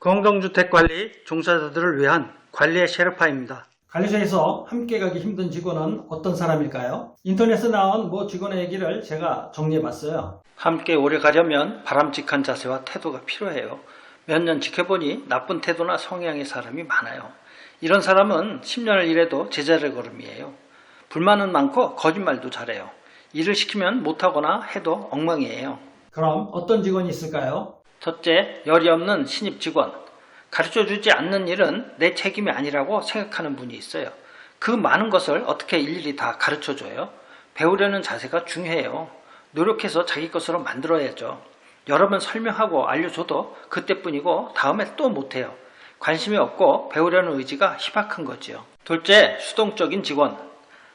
공동주택관리 종사자들을 위한 관리의 셰르파입니다. 관리소에서 함께 가기 힘든 직원은 어떤 사람일까요? 인터넷에 나온 모 직원의 얘기를 제가 정리해봤어요. 함께 오래 가려면 바람직한 자세와 태도가 필요해요. 몇 년 지켜보니 나쁜 태도나 성향의 사람이 많아요. 이런 사람은 10년을 일해도 제자리 걸음이에요. 불만은 많고 거짓말도 잘해요. 일을 시키면 못하거나 해도 엉망이에요. 그럼 어떤 직원이 있을까요? 첫째, 열이 없는 신입 직원. 가르쳐 주지 않는 일은 내 책임이 아니라고 생각하는 분이 있어요. 그 많은 것을 어떻게 일일이 다 가르쳐 줘요? 배우려는 자세가 중요해요. 노력해서 자기 것으로 만들어야죠. 여러 번 설명하고 알려줘도 그때뿐이고 다음에 또 못해요. 관심이 없고 배우려는 의지가 희박한 거지요. 둘째, 수동적인 직원.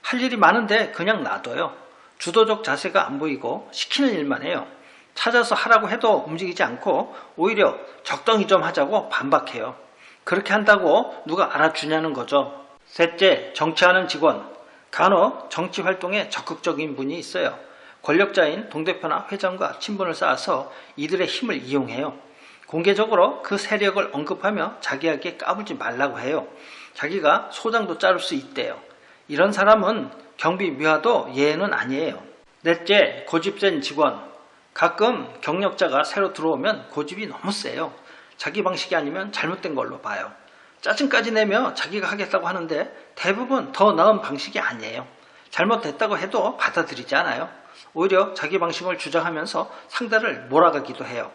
할 일이 많은데 그냥 놔둬요. 주도적 자세가 안 보이고 시키는 일만 해요. 찾아서 하라고 해도 움직이지 않고 오히려 적당히 좀 하자고 반박해요. 그렇게 한다고 누가 알아주냐는 거죠. 셋째, 정치하는 직원. 간혹 정치 활동에 적극적인 분이 있어요. 권력자인 동대표나 회장과 친분을 쌓아서 이들의 힘을 이용해요. 공개적으로 그 세력을 언급하며 자기에게 까불지 말라고 해요. 자기가 소장도 자를 수 있대요. 이런 사람은 경비 미화도 예외는 아니에요. 넷째, 고집센 직원. 가끔 경력자가 새로 들어오면 고집이 너무 세요. 자기 방식이 아니면 잘못된 걸로 봐요. 짜증까지 내며 자기가 하겠다고 하는데 대부분 더 나은 방식이 아니에요. 잘못됐다고 해도 받아들이지 않아요. 오히려 자기 방식을 주장하면서 상대를 몰아가기도 해요.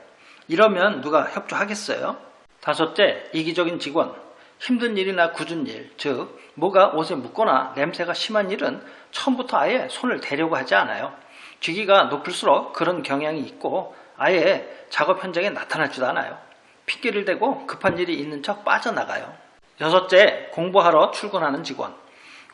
이러면 누가 협조하겠어요? 다섯째, 이기적인 직원. 힘든 일이나 굳은 일, 즉, 뭐가 옷에 묻거나 냄새가 심한 일은 처음부터 아예 손을 대려고 하지 않아요. 직위가 높을수록 그런 경향이 있고 아예 작업 현장에 나타나지도 않아요. 핑계를 대고 급한 일이 있는 척 빠져나가요. 여섯째, 공부하러 출근하는 직원.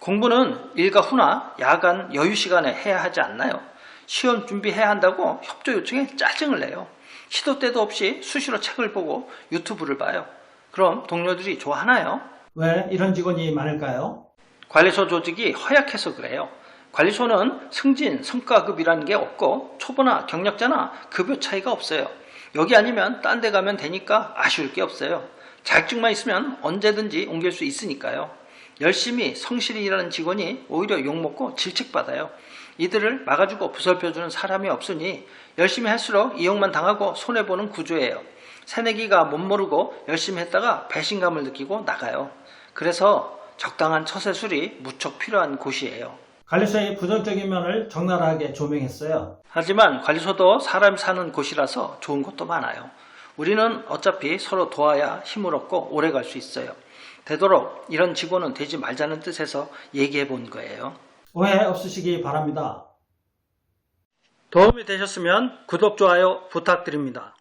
공부는 일과 후나 야간 여유 시간에 해야 하지 않나요? 시험 준비해야 한다고 협조 요청에 짜증을 내요. 시도 때도 없이 수시로 책을 보고 유튜브를 봐요. 그럼 동료들이 좋아하나요? 왜 이런 직원이 많을까요? 관리소 조직이 허약해서 그래요. 관리소는 승진, 성과급이라는 게 없고 초보나 경력자나 급여 차이가 없어요. 여기 아니면 딴 데 가면 되니까 아쉬울 게 없어요. 자격증만 있으면 언제든지 옮길 수 있으니까요. 열심히 성실히 일하는 직원이 오히려 욕먹고 질책받아요. 이들을 막아주고 부설펴주는 사람이 없으니 열심히 할수록 이용만 당하고 손해보는 구조예요. 새내기가 못 모르고 열심히 했다가 배신감을 느끼고 나가요. 그래서 적당한 처세술이 무척 필요한 곳이에요. 관리소의 부정적인 면을 적나라하게 조명했어요. 하지만 관리소도 사람 사는 곳이라서 좋은 것도 많아요. 우리는 어차피 서로 도와야 힘을 얻고 오래 갈 수 있어요. 되도록 이런 직원은 되지 말자는 뜻에서 얘기해 본 거예요. 오해 없으시기 바랍니다. 도움이 되셨으면 구독, 좋아요 부탁드립니다.